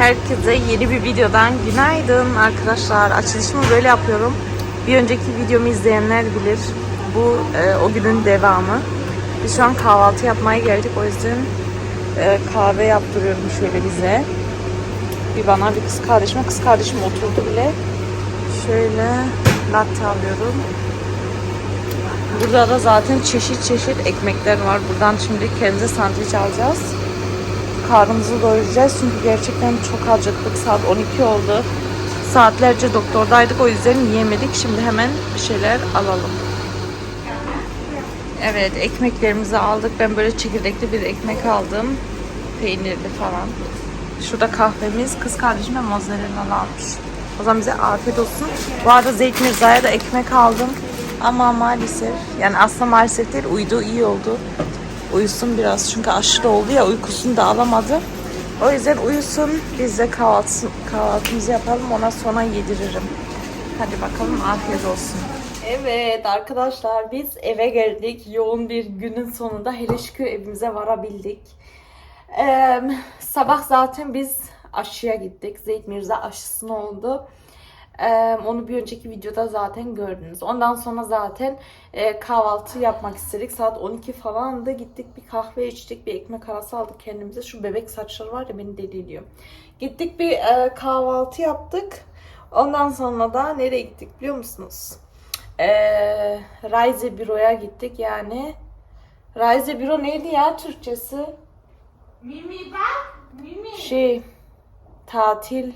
Herkese yeni bir videodan günaydın arkadaşlar. Açılışımı böyle yapıyorum. Bir önceki videomu izleyenler bilir. Bu e, o günün devamı. Biz şu an kahvaltı yapmaya geldik. O yüzden e, kahve yaptırıyorum şöyle bize. Bir bana bir kız kardeşime. Kız kardeşim oturdu bile. Şöyle latte alıyorum. Burada da zaten çeşit çeşit ekmekler var. Buradan şimdi kendimize sandviç alacağız. Karnımızı doyuracağız çünkü gerçekten çok acıktık. Saat 12 oldu. Saatlerce doktordaydık o yüzden yiyemedik. Şimdi hemen bir şeyler alalım. Evet ekmeklerimizi aldık. Ben böyle çekirdekli bir ekmek aldım. Peynirli falan. Şurada kahvemiz. Kız kardeşim de mozzarella almış. O zaman bize afiyet olsun. Bu arada Zeyt Mirza'ya da ekmek aldım. Ama maalesef yani aslında maalesef değil uyudu iyi oldu. Uyusun biraz çünkü aşırı oldu ya uykusunu da alamadı. O yüzden uyusun biz de kahvaltı, kahvaltımızı yapalım ona sonra yediririm. Hadi bakalım afiyet olsun. Evet arkadaşlar biz eve geldik. Yoğun bir günün sonunda hele şükür evimize varabildik. Ee, sabah zaten biz aşıya gittik. Zeyt Mirza aşısını oldu. Ee, onu bir önceki videoda zaten gördünüz. Ondan sonra zaten e, kahvaltı yapmak istedik. Saat 12 falan da gittik bir kahve içtik. Bir ekmek arası aldık kendimize. Şu bebek saçları var ya beni deli ediyor. Gittik bir e, kahvaltı yaptık. Ondan sonra da nereye gittik biliyor musunuz? Ee, Rise Büro'ya gittik yani. Rise Büro neydi ya Türkçesi? Mimi bak. Mimi. Şey tatil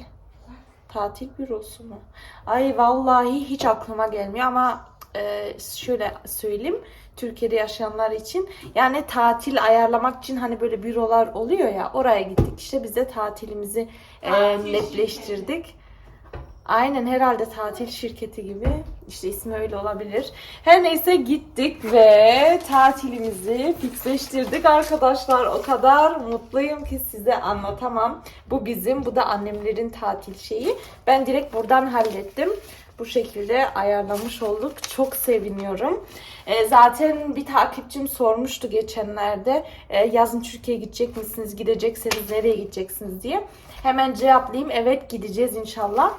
tatil bürosu mu? Ay vallahi hiç aklıma gelmiyor ama e, şöyle söyleyeyim Türkiye'de yaşayanlar için yani tatil ayarlamak için hani böyle bürolar oluyor ya oraya gittik işte biz de tatilimizi e, netleştirdik. Aynen herhalde tatil şirketi gibi. İşte ismi öyle olabilir. Her neyse gittik ve tatilimizi fixleştirdik arkadaşlar. O kadar mutluyum ki size anlatamam. Bu bizim, bu da annemlerin tatil şeyi. Ben direkt buradan hallettim. Bu şekilde ayarlamış olduk. Çok seviniyorum. E, zaten bir takipçim sormuştu geçenlerde. e, yazın Türkiye'ye gidecek misiniz? Gidecekseniz nereye gideceksiniz diye. Hemen cevaplayayım. Evet gideceğiz inşallah.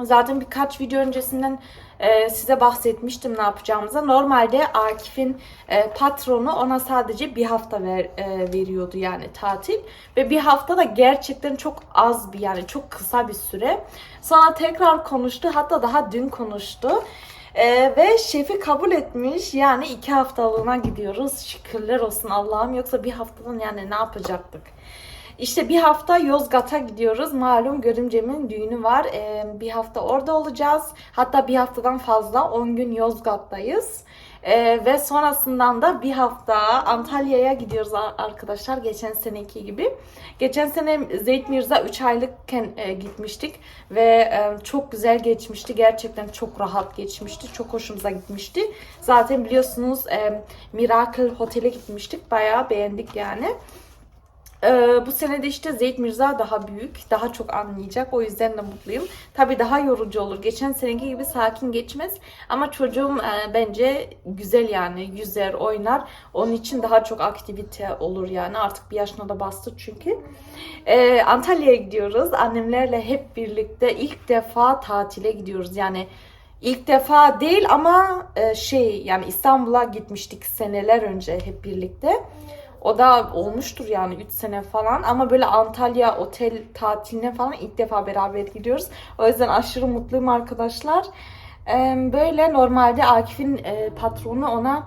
Zaten birkaç video öncesinden e, size bahsetmiştim ne yapacağımıza. Normalde Akif'in e, patronu ona sadece bir hafta ver, e, veriyordu yani tatil. Ve bir hafta da gerçekten çok az bir yani çok kısa bir süre. Sonra tekrar konuştu hatta daha dün konuştu. E, ve şefi kabul etmiş yani iki haftalığına gidiyoruz. Şükürler olsun Allah'ım yoksa bir haftadan yani ne yapacaktık? İşte bir hafta Yozgat'a gidiyoruz. Malum görümcemin düğünü var. Ee, bir hafta orada olacağız. Hatta bir haftadan fazla 10 gün Yozgat'tayız. Ee, ve sonrasından da bir hafta Antalya'ya gidiyoruz arkadaşlar. Geçen seneki gibi. Geçen sene Zeyt Mirza 3 aylıkken e, gitmiştik. Ve e, çok güzel geçmişti. Gerçekten çok rahat geçmişti. Çok hoşumuza gitmişti. Zaten biliyorsunuz e, Miracle Hotel'e gitmiştik. Bayağı beğendik yani. Ee, bu sene de işte Zeyt Mirza daha büyük, daha çok anlayacak. O yüzden de mutluyum. Tabii daha yorucu olur. Geçen seneki gibi sakin geçmez. Ama çocuğum e, bence güzel yani. Yüzer, oynar. Onun için daha çok aktivite olur yani. Artık bir yaşına da bastı çünkü. Ee, Antalya'ya gidiyoruz. Annemlerle hep birlikte ilk defa tatile gidiyoruz. Yani İlk defa değil ama e, şey yani İstanbul'a gitmiştik seneler önce hep birlikte. O da olmuştur yani 3 sene falan ama böyle Antalya otel tatiline falan ilk defa beraber gidiyoruz. O yüzden aşırı mutluyum arkadaşlar. Böyle normalde Akif'in e, patronu ona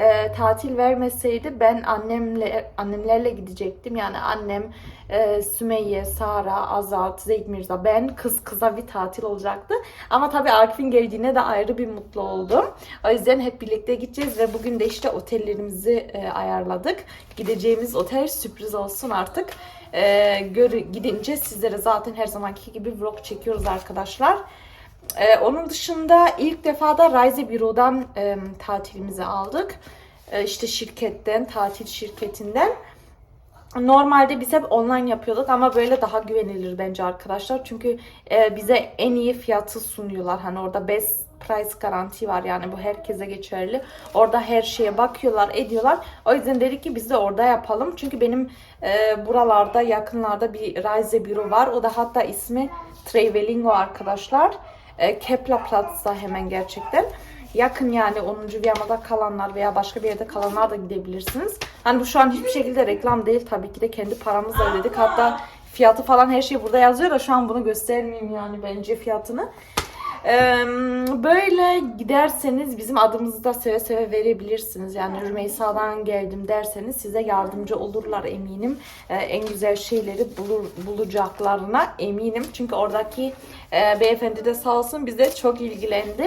e, tatil vermeseydi ben annemle annemlerle gidecektim. Yani annem, e, Sümeyye, Sara, Azat, Zeyd Mirza, ben kız kıza bir tatil olacaktı. Ama tabii Akif'in geldiğine de ayrı bir mutlu oldum. O yüzden hep birlikte gideceğiz ve bugün de işte otellerimizi e, ayarladık. Gideceğimiz otel sürpriz olsun artık. E, gör, gidince sizlere zaten her zamanki gibi vlog çekiyoruz arkadaşlar. Ee, onun dışında ilk defa da Rise Büro'dan e, tatilimizi aldık. E, işte şirketten, tatil şirketinden. Normalde biz hep online yapıyorduk ama böyle daha güvenilir bence arkadaşlar. Çünkü e, bize en iyi fiyatı sunuyorlar. Hani orada best price garanti var yani bu herkese geçerli. Orada her şeye bakıyorlar, ediyorlar. O yüzden dedik ki biz de orada yapalım. Çünkü benim e, buralarda, yakınlarda bir Rise büro var. O da hatta ismi Travelingo arkadaşlar. E, Kepler Platz'da hemen gerçekten. Yakın yani 10. Viyana'da kalanlar veya başka bir yerde kalanlar da gidebilirsiniz. Hani bu şu an hiçbir şekilde reklam değil. Tabii ki de kendi paramızla ödedik. Hatta fiyatı falan her şey burada yazıyor da şu an bunu göstermeyeyim yani bence fiyatını. Böyle giderseniz bizim adımızı da seve seve verebilirsiniz. Yani Rümeysa'dan geldim derseniz size yardımcı olurlar eminim. Ee, en güzel şeyleri bulur, bulacaklarına eminim. Çünkü oradaki e, beyefendi de sağ olsun bize çok ilgilendi.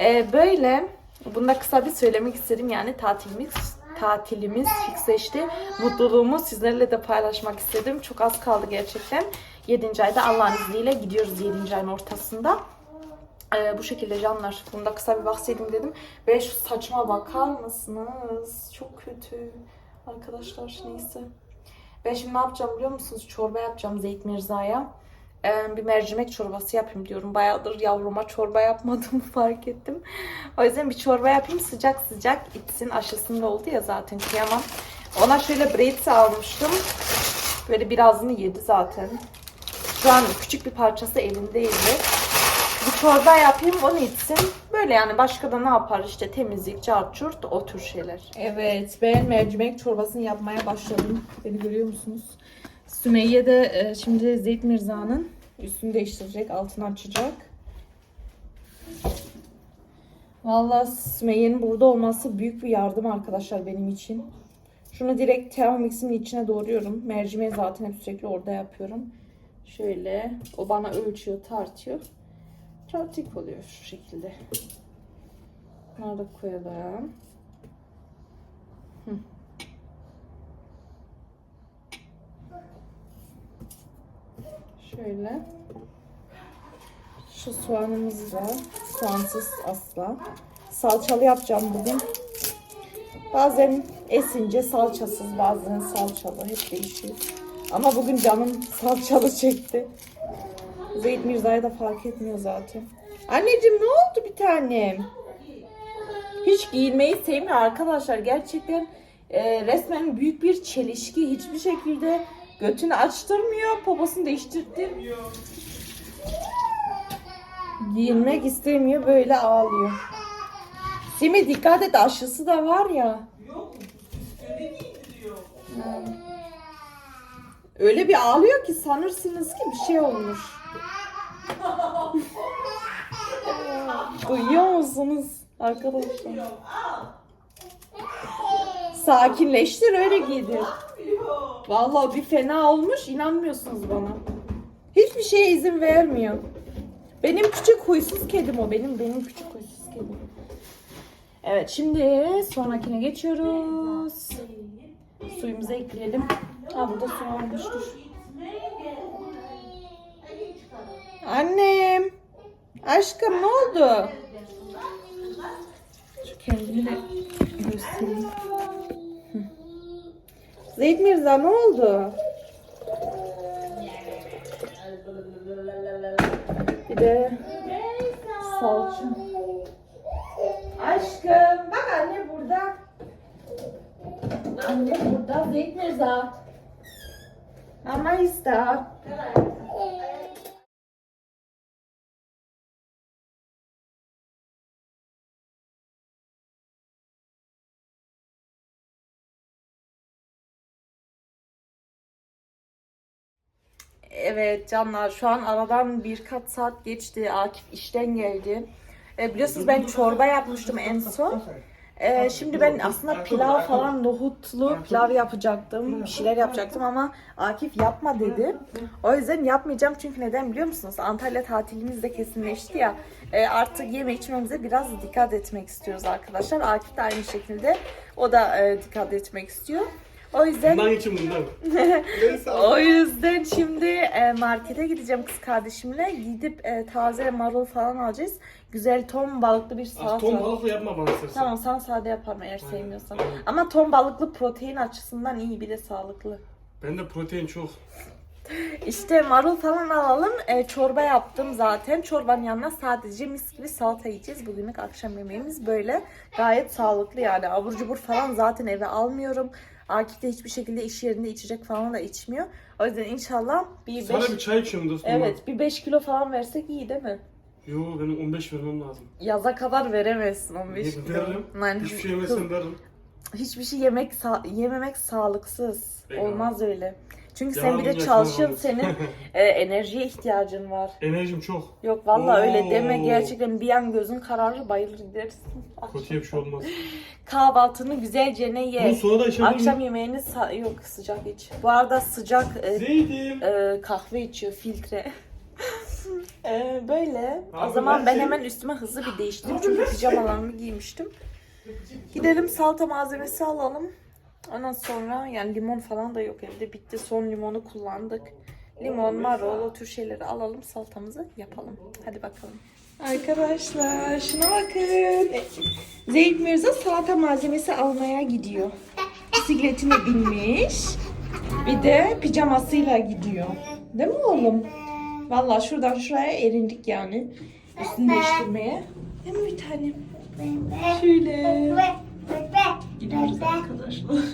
Ee, böyle bunu da kısa bir söylemek istedim yani tatilimiz tatilimiz fiksleşti. Mutluluğumu sizlerle de paylaşmak istedim. Çok az kaldı gerçekten. 7. ayda Allah'ın izniyle gidiyoruz 7. ayın ortasında. Ee, bu şekilde canlar. Bunu da kısa bir bahsedeyim dedim. Ve şu saçma bakar mısınız? Çok kötü. Arkadaşlar neyse. Ben şimdi ne yapacağım biliyor musunuz? Çorba yapacağım Zeyt Mirza'ya. Ee, bir mercimek çorbası yapayım diyorum. Bayağıdır yavruma çorba yapmadığımı fark ettim. O yüzden bir çorba yapayım sıcak sıcak içsin. Aşısında oldu ya zaten kıyamam. Ona şöyle bread almıştım. Böyle birazını yedi zaten. Şu an küçük bir parçası elindeydi. Bir çorba yapayım onu içsin. Böyle yani başka da ne yapar işte temizlik, çarçurt o tür şeyler. Evet ben mercimek çorbasını yapmaya başladım. Beni görüyor musunuz? Sümeyye de e, şimdi Zeyt Mirza'nın üstünü değiştirecek, altını açacak. Vallahi Sümeyye'nin burada olması büyük bir yardım arkadaşlar benim için. Şunu direkt Thermomix'imin içine doğruyorum. Mercimeği zaten hep sürekli orada yapıyorum. Şöyle o bana ölçüyor, tartıyor. Pratik oluyor şu şekilde. Bunları da koyalım. Şöyle. Şu soğanımız da soğansız asla. Salçalı yapacağım bugün. Bazen esince salçasız, bazen salçalı. Hep değişiyor. Ama bugün canım salçalı çekti. Zeyd Mirza'ya da fark etmiyor zaten. Anneciğim ne oldu bir tanem? Hiç giyinmeyi sevmiyor arkadaşlar. Gerçekten e, resmen büyük bir çelişki. Hiçbir şekilde götünü açtırmıyor. Poposunu değiştirdi. Giyinmek istemiyor. Böyle ağlıyor. Simi dikkat et aşısı da var ya. Öyle bir ağlıyor ki sanırsınız ki bir şey olmuş. Duyuyor musunuz arkadaşlar? Sakinleştir öyle giydir. Vallahi bir fena olmuş inanmıyorsunuz bana. Hiçbir şeye izin vermiyor. Benim küçük huysuz kedim o. Benim benim küçük huysuz kedim. Evet şimdi sonrakine geçiyoruz. Suyumuzu ekleyelim. Ha burada su varmış Annem. Aşkım ne oldu? Şu kendimi de göstereyim. Zeyd Mirza ne oldu? Bir de salça. Aşkım bak anne burada. Anne burada Zeyd Mirza. Ama ister. Evet canlar şu an aradan birkaç saat geçti. Akif işten geldi. E, biliyorsunuz ben çorba yapmıştım en son. E, şimdi ben aslında pilav falan nohutlu pilav yapacaktım. Bir şeyler yapacaktım ama Akif yapma dedi. O yüzden yapmayacağım çünkü neden biliyor musunuz? Antalya tatilimiz de kesinleşti ya. E, artık yeme içmemize biraz dikkat etmek istiyoruz arkadaşlar. Akif de aynı şekilde. O da e, dikkat etmek istiyor. O yüzden Bundan için bundan. Neyse. o yüzden şimdi e, markete gideceğim kız kardeşimle. Gidip e, taze marul falan alacağız. Güzel ton balıklı bir salata. Ton balıklı yapma bana istersen. Tamam sana sade yaparım eğer sevmiyorsan. Aynen. Ama ton balıklı protein açısından iyi bir de sağlıklı. Bende protein çok. İşte marul falan alalım. E, çorba yaptım zaten. Çorbanın yanına sadece mis gibi salata yiyeceğiz. Bugünlük akşam yemeğimiz böyle. Gayet sağlıklı yani. Abur cubur falan zaten eve almıyorum. Akif de hiçbir şekilde iş yerinde içecek falan da içmiyor. O yüzden inşallah bir Sana 5 bir çay içiyorum dostum. Evet bir 5 kilo falan versek iyi değil mi? Yo benim 15 vermem lazım. Yaza kadar veremezsin 15 kilo. Veririm. Yani Hiçbir şey yemesen veririm. hiçbir şey yemek sa- yememek sağlıksız. Eyvallah. Olmaz öyle. Çünkü sen bir de edecek, çalışıyorsun. Senin e, enerjiye ihtiyacın var. Enerjim çok. Yok vallahi öyle Oo. deme. Gerçekten bir an gözün kararır bayılır gidersin. Kötüye bir şey olmaz. Kahvaltını güzelce ne Bunu ye. sonra da içebilir Akşam yemeğini sa- yok sıcak iç. Bu arada sıcak e, Zeydim. e, kahve içiyor filtre. E, böyle. O Abi zaman ben ben şey- hemen üstüme hızlı bir değiştirdim. Çünkü pijamalarımı giymiştim. Gidelim salata malzemesi alalım. Ondan sonra yani limon falan da yok evde. Bitti. Son limonu kullandık. Limon, marul o tür şeyleri alalım. Salatamızı yapalım. Hadi bakalım. Arkadaşlar şuna bakın. Zeyd Mirza salata malzemesi almaya gidiyor. Bisikletine binmiş. Bir de pijamasıyla gidiyor. Değil mi oğlum? Vallahi şuradan şuraya erindik yani. Üstünü değiştirmeye. Değil mi bir tanem? Şöyle. Gidiyoruz arkadaşlar.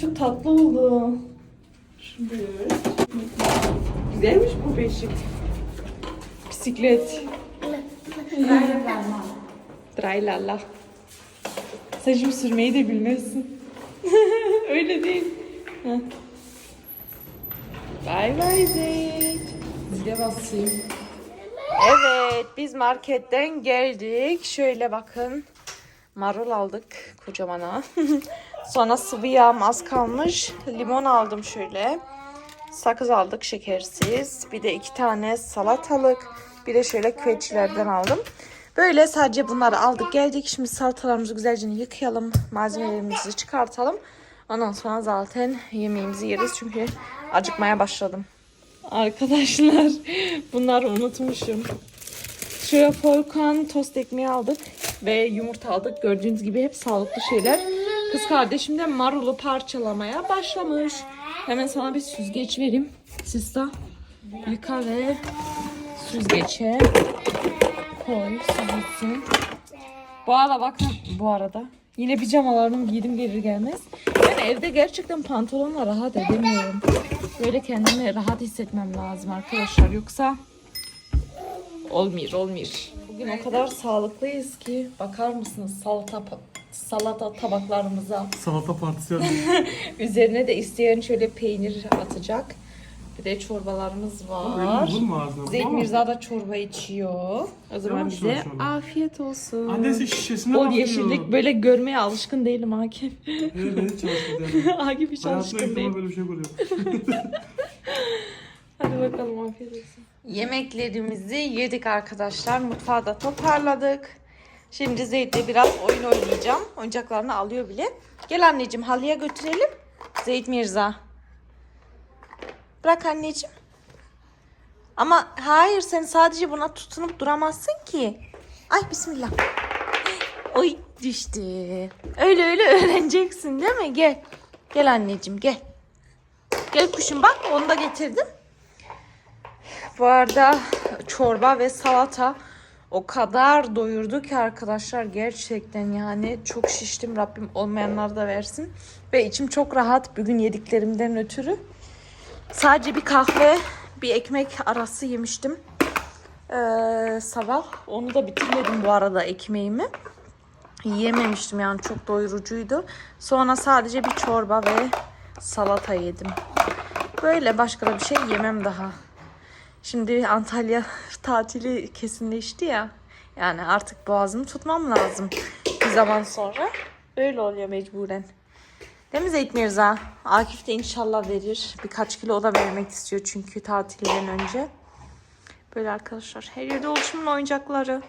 Çok tatlı oldu. Şöyle. Güzelmiş bu beşik. Bisiklet. Draylala. Sen şimdi sürmeyi de bilmezsin. Öyle değil. Heh. Bay bay Zeyd. Zile basayım. Evet biz marketten geldik. Şöyle bakın. Marul aldık kocamana. Sonra sıvı yağım az kalmış. Limon aldım şöyle. Sakız aldık şekersiz. Bir de iki tane salatalık. Bir de şöyle küveçlerden aldım. Böyle sadece bunları aldık geldik. Şimdi salatalarımızı güzelce yıkayalım. Malzemelerimizi çıkartalım. Ondan sonra zaten yemeğimizi yeriz. Çünkü acıkmaya başladım. Arkadaşlar bunları unutmuşum. Şöyle Volkan tost ekmeği aldık ve yumurta aldık. Gördüğünüz gibi hep sağlıklı şeyler. Kız kardeşim de marulu parçalamaya başlamış. Hemen sana bir süzgeç vereyim. Sista yıka ve süzgeçe koy soğutsun. Bu arada bakın bu arada yine pijamalarımı giydim gelir gelmez. Evde gerçekten pantolonla rahat edemiyorum. Böyle kendimi rahat hissetmem lazım arkadaşlar. Yoksa olmuyor olmuyor. Bugün o kadar sağlıklıyız ki bakar mısınız salata salata tabaklarımıza. Salata partisi. Üzerine de isteyen şöyle peynir atacak. Bir de çorbalarımız var. Zeyd vurma. Mirza da çorba içiyor. O zaman Yavaş bize yavaş oğlum. afiyet olsun. Annesi şişesine bakıyor. yeşillik böyle görmeye alışkın değilim Akif. Evet ben hiç çalışmadım. Akif hiç Hayatımda alışkın ilk değil. defa böyle bir şey görüyorum. Hadi bakalım afiyet olsun. Yemeklerimizi yedik arkadaşlar. Mutfağı da toparladık. Şimdi Zeyd'le biraz oyun oynayacağım. Oyuncaklarını alıyor bile. Gel anneciğim halıya götürelim. Zeyd Mirza. Bırak anneciğim. Ama hayır sen sadece buna tutunup duramazsın ki. Ay bismillah. Oy düştü. Öyle öyle öğreneceksin değil mi? Gel. Gel anneciğim gel. Gel kuşum bak onu da getirdim. Bu arada çorba ve salata o kadar doyurdu ki arkadaşlar gerçekten yani çok şiştim Rabbim olmayanlar da versin. Ve içim çok rahat bugün yediklerimden ötürü. Sadece bir kahve bir ekmek arası yemiştim. Ee, sabah onu da bitirmedim bu arada ekmeğimi. Yiyememiştim yani çok doyurucuydu. Sonra sadece bir çorba ve salata yedim. Böyle başka da bir şey yemem daha. Şimdi Antalya tatili kesinleşti ya. Yani artık boğazımı tutmam lazım bir zaman sonra. Öyle oluyor mecburen. Değil mi Zeyt Mirza? Akif de inşallah verir. Birkaç kilo o da vermek istiyor çünkü tatilden önce. Böyle arkadaşlar. Her yerde oluşumun oyuncakları.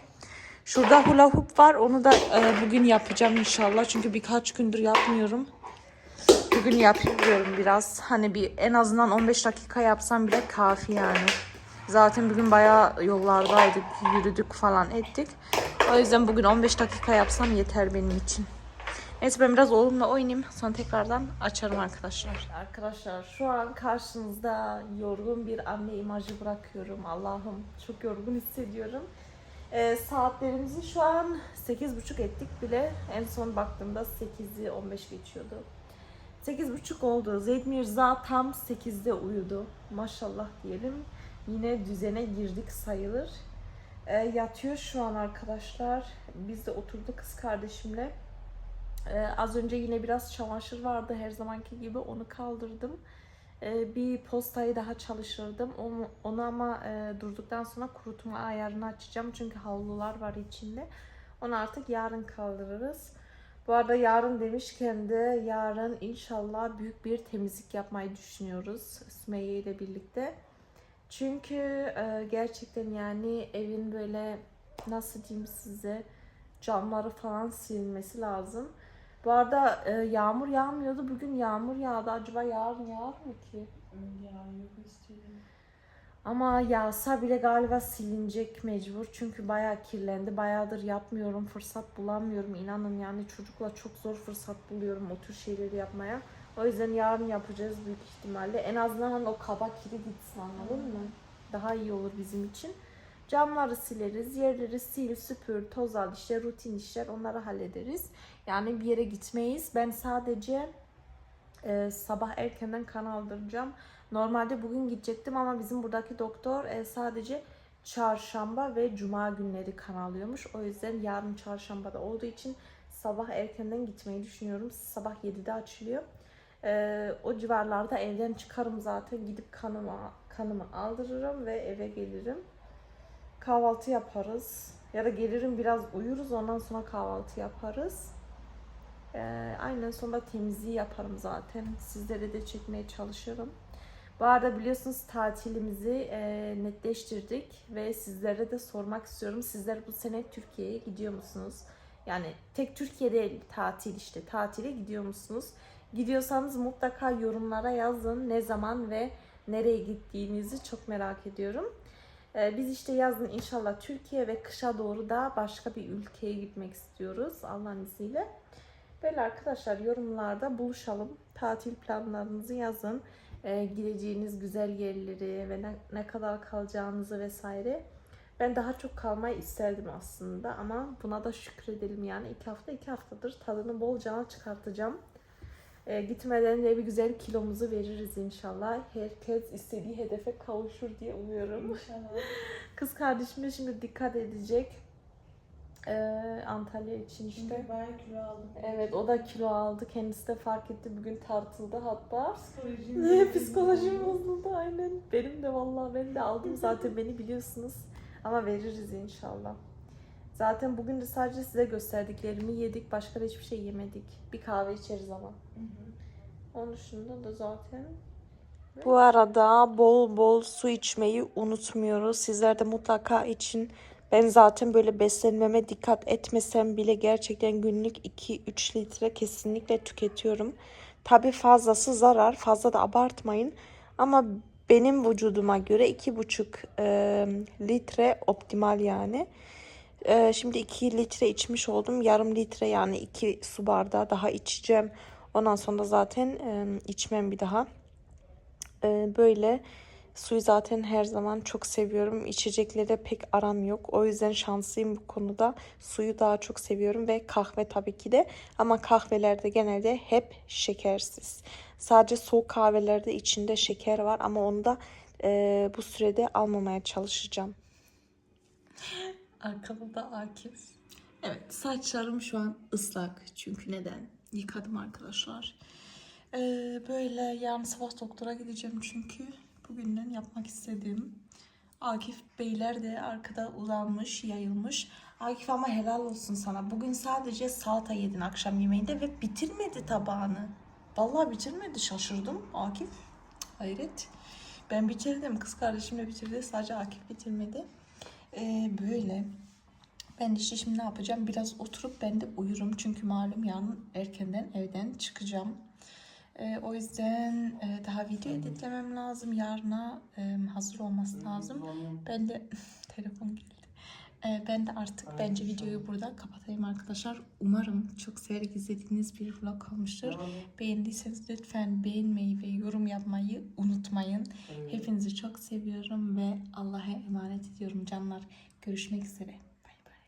Şurada hula hoop var. Onu da e, bugün yapacağım inşallah. Çünkü birkaç gündür yapmıyorum. Bugün yapayım diyorum biraz. Hani bir en azından 15 dakika yapsam bile kafi yani. Zaten bugün bayağı yollardaydık, yürüdük falan ettik. O yüzden bugün 15 dakika yapsam yeter benim için. Neyse ben biraz oğlumla oynayayım. Sonra tekrardan açarım arkadaşlar. Arkadaşlar şu an karşınızda yorgun bir anne imajı bırakıyorum. Allah'ım çok yorgun hissediyorum. Ee, saatlerimizi şu an 8.30 ettik bile. En son baktığımda 8'i 15 geçiyordu. 8.30 oldu. Zeyd Mirza tam 8'de uyudu. Maşallah diyelim. Yine düzene girdik sayılır. Ee, yatıyor şu an arkadaşlar. Biz de oturduk kız kardeşimle. Ee, az önce yine biraz çamaşır vardı her zamanki gibi onu kaldırdım. Ee, bir postayı daha çalıştırdım. Onu, onu ama e, durduktan sonra kurutma ayarını açacağım. Çünkü havlular var içinde. Onu artık yarın kaldırırız. Bu arada yarın demişken de yarın inşallah büyük bir temizlik yapmayı düşünüyoruz Sümeyye ile birlikte. Çünkü e, gerçekten yani evin böyle nasıl diyeyim size camları falan silinmesi lazım. Bu arada e, yağmur yağmıyordu. Bugün yağmur yağdı. Acaba yarın yağar mı ki? Ya yok istedim. Ama yağsa bile galiba silinecek mecbur. Çünkü bayağı kirlendi. Bayağıdır yapmıyorum. Fırsat bulamıyorum. İnanın yani çocukla çok zor fırsat buluyorum o tür şeyleri yapmaya. O yüzden yarın yapacağız büyük ihtimalle. En azından o kaba kiri gitsin anladın mı? Daha iyi olur bizim için. Camları sileriz, yerleri sil, süpür, toz al işte rutin işler onları hallederiz. Yani bir yere gitmeyiz. Ben sadece e, sabah erkenden kan aldıracağım. Normalde bugün gidecektim ama bizim buradaki doktor e, sadece çarşamba ve cuma günleri kan alıyormuş. O yüzden yarın çarşambada olduğu için sabah erkenden gitmeyi düşünüyorum. Sabah 7'de açılıyor. E, o civarlarda evden çıkarım zaten. Gidip kanımı, kanımı aldırırım ve eve gelirim. Kahvaltı yaparız. Ya da gelirim biraz uyuruz ondan sonra kahvaltı yaparız. Ee, aynen sonra temizliği yaparım zaten. Sizlere de çekmeye çalışırım. Bu arada biliyorsunuz tatilimizi e, netleştirdik ve sizlere de sormak istiyorum. Sizler bu sene Türkiye'ye gidiyor musunuz? Yani tek Türkiye değil tatil işte. Tatile gidiyor musunuz? Gidiyorsanız mutlaka yorumlara yazın ne zaman ve nereye gittiğinizi çok merak ediyorum. Ee, biz işte yazın inşallah Türkiye ve kışa doğru da başka bir ülkeye gitmek istiyoruz Allah'ın izniyle. Böyle arkadaşlar yorumlarda buluşalım. Tatil planlarınızı yazın. Ee, gideceğiniz güzel yerleri ve ne, ne kadar kalacağınızı vesaire. Ben daha çok kalmayı isterdim aslında ama buna da şükredelim yani. iki hafta iki haftadır tadını bolca çıkartacağım. Ee, gitmeden de bir güzel kilomuzu veririz inşallah. Herkes istediği hedefe kavuşur diye umuyorum. İnşallah. Kız kardeşim de şimdi dikkat edecek. Ee, Antalya için işte. Bayağı kilo aldım. Evet o da kilo aldı. Kendisi de fark etti. Bugün tartıldı hatta. Psikolojim. Psikolojim bozuldu aynen. Benim de vallahi ben de aldım zaten beni biliyorsunuz. Ama veririz inşallah. Zaten bugün de sadece size gösterdiklerimi yedik. Başka da hiçbir şey yemedik. Bir kahve içeriz ama. Onun dışında da zaten bu arada bol bol su içmeyi unutmuyoruz. Sizler de mutlaka için. Ben zaten böyle beslenmeme dikkat etmesem bile gerçekten günlük 2-3 litre kesinlikle tüketiyorum. Tabi fazlası zarar. Fazla da abartmayın. Ama benim vücuduma göre 2,5 e, litre optimal yani. E, şimdi 2 litre içmiş oldum. Yarım litre yani 2 su bardağı daha içeceğim. Ondan sonra zaten e, içmem bir daha. Ee, böyle suyu zaten her zaman çok seviyorum. İçeceklere pek aram yok. O yüzden şanslıyım bu konuda. Suyu daha çok seviyorum ve kahve tabii ki de. Ama kahvelerde genelde hep şekersiz. Sadece soğuk kahvelerde içinde şeker var ama onu da e, bu sürede almamaya çalışacağım. Arkamda da Akif. Evet saçlarım şu an ıslak. Çünkü neden? Yıkadım arkadaşlar. Ee, böyle yarın sabah doktora gideceğim çünkü bugünden yapmak istediğim. Akif Beyler de arkada uzanmış, yayılmış. Akif ama helal olsun sana. Bugün sadece salata yedin akşam yemeğinde ve bitirmedi tabağını. Vallahi bitirmedi. Şaşırdım. Akif hayret. Ben bitirdim. Kız kardeşim de bitirdi. Sadece Akif bitirmedi. Ee, böyle. Ben işte şimdi ne yapacağım? Biraz oturup ben de uyurum. Çünkü malum yarın erkenden evden çıkacağım. Ee, o yüzden e, daha video editlemem lazım. Yarına e, hazır olması lazım. Ben de telefon geldi. Ee, ben de artık bence videoyu burada kapatayım arkadaşlar. Umarım çok severek izlediğiniz bir vlog olmuştur. Beğendiyseniz lütfen beğenmeyi ve yorum yapmayı unutmayın. Hepinizi çok seviyorum ve Allah'a emanet ediyorum canlar. Görüşmek üzere. Bay bay.